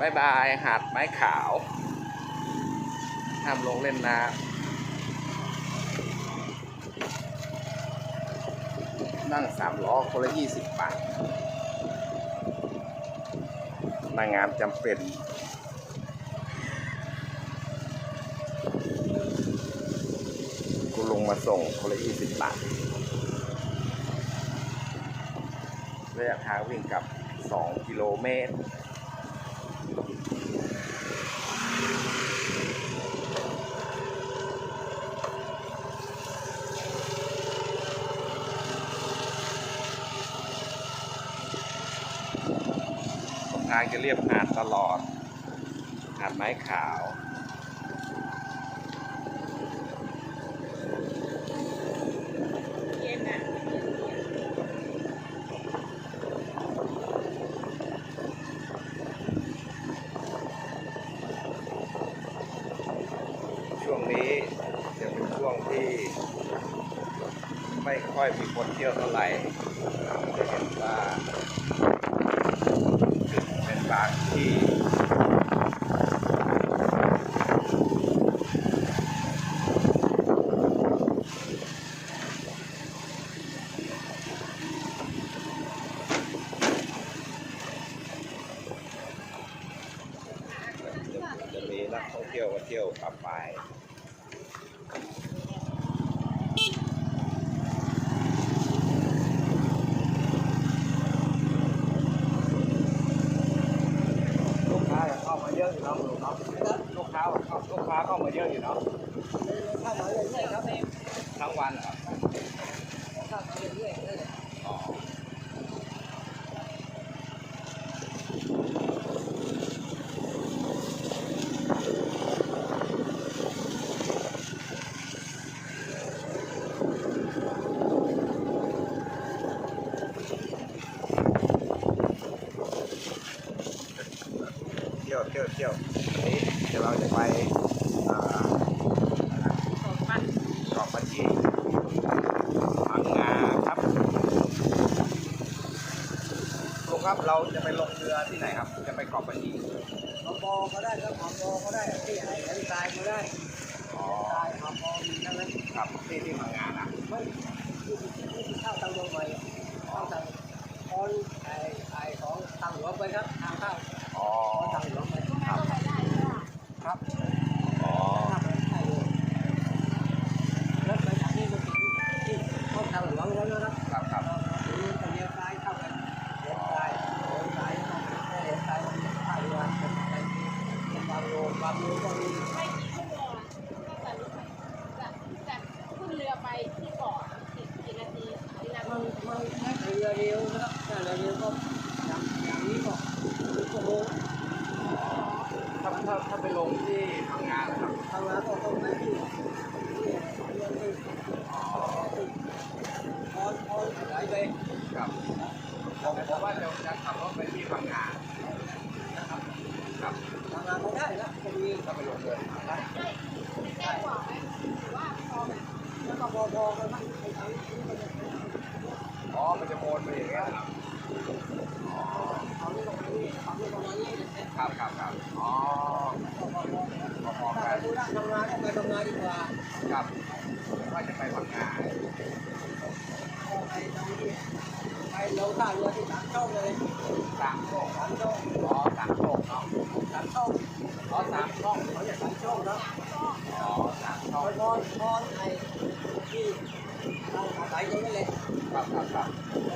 บายบายหาดไม้ขาวห้ามลงเล่นน้ำนั่งสามล้อคนละยี่สิบบาทนางงามจำเป็นกูลงมาส่งคนละยี่สิบบาทระยะทางวิ่งกับ 2 กิโลเมตร ทางจะเรียบหาดตลอด หาดไม้ขาว เย็นอะ ช่วงนี้จะเป็นช่วงที่ไม่ค่อยมีคนเที่ยวเท่าไหร่จะเห็นว่าเป็นบางที่จะมีนักท่องเที่ยวมาเที่ยวปรับไปลาย ลูกค้าเข้า มาเยอะอยู่เนาะลูกเนาะลูกค้าลูกค้าเข้ามาเยอะอยู่เนาะเข้ามาเรื่อยๆครับทั้งวันเหรอเข้ามาเรื่อยๆ ที่ยวเที่ยวนี้เดี๋ยวเราจะไปเกาะปะจีพังงาครับลุงครับเราจะไปลงเรือที่ไหนครับ จะไปเกาะปะจีเอาบอก็ได้ครับเอาบอก็ได้ที่ไหนไหนตายก็ได้อ๋อตายเอาบอมีทั้งนั้นครับที่ที่พังงานะไม่ที่ที่เข้าทางลงใหม่เข้าทางคอนไอ้ไอ้ของทางหลวงไปครับทางเข้า อ๋อ ของทางหลวงไปครับ ครับอ๋อครับใช่เลยรถไปจากนี่มาถึงที่เข้าทางหลวงแล้วนะครับครับครับทีนี้จะเลี้ยวซ้ายเข้าไปเลี้ยวซ้ายเลี้ยวซ้ายเข้าไปเลี้ยวซ้ายเข้าเรือไปบางโลบางโลก็มีไม่กี่ชั่วโมงอะก็จากจากจากขึ้นเรือไปที่เกาะกี่กี่นาทีกี่นามันทีมันแค่เรือเร็วนะครับถ้าเรือเร็วก็อย่างอย่างนี้ก็ถึงชั่วโมง ถ้าถ้าถ้าไปลงที่พังงานะครับทางนั้นก็ต้องไปที่ที่เรือที่อ๋อคอนคอไหลไปครับผมผมว่าจะจะขับรถไปที่พังงานะครับครับทางนั้นก็ได้นะก็มีถ้าไปลงเรือทางได้แก้กว่าไหมหรือว่าพอแบบแล้วก็พอพอกันบ้างไอ้ทางนี้มันจะอ๋อ มันจะโมนไปอย่างเงี้ยเหรออ๋อเอานี้ลงมานี่เอานี้ลงมานี่เนี่ยครับครับครับอ๋อ ทำงานก็ไปทำงานดีกว่าครับว่าจะไปพังงาไปทางนี้ไปลงท่าเรือที่สามช่องเลยสามโชคสามช่องอ๋อสามโชคเนาะสามช่องอ๋อสามช่องเขาเรียกสามช่องนะอ๋อสามช่องพอนพอไอ้ที่เราอาศัยตรงนี้เลยครับครับครับ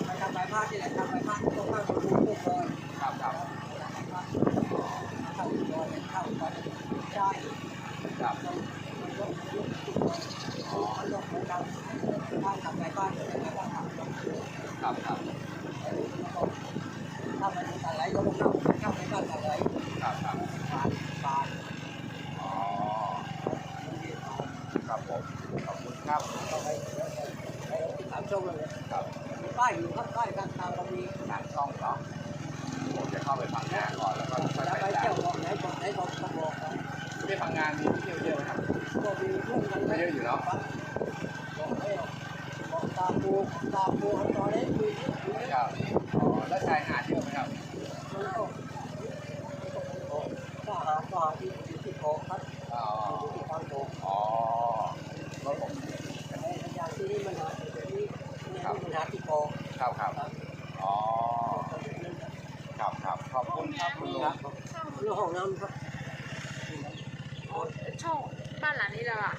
ไปทำใบพาดที่ไหนทำใบพาดตรงข้างบนภูทุกคนครับครับเข้าดอยเข้าไปใช่ ครับมันก็ยุบอ๋อลงของเราถ้าทำใบพาดจะไม่ต้องทำครับครับถ้ามันอะไรก็ต้องเข้าเข้าไปบ้านอะไรครับครับบานบานอ๋อครับผมขอบคุณครับเข้าไปไปสามช่องเลยครับมีป้ายอยู่ครับป้ายข้างทางก็มีสามช่องเหรอผมจะเข้าไปพังงาก่อนแล้ว เยอะอยู่เนาะบอกให้บอกตาปูตาปูตอนนี้คุยครับอ๋อแล้วชายหาดเยอะไหมครับมันก็โอ้ที่อยู่ที่โกครับอ๋ออยู่ที่ทางโกอ๋อแล้วผมอย่างที่นี่มันหาเดี๋ยวนี้นี่มันหาที่โคครับครับอ๋อครับครับขอบคุณครับคุณลุงช่องเรื่องห้องน้ำครับช่อง บ้านหลังนี้แล้วอะ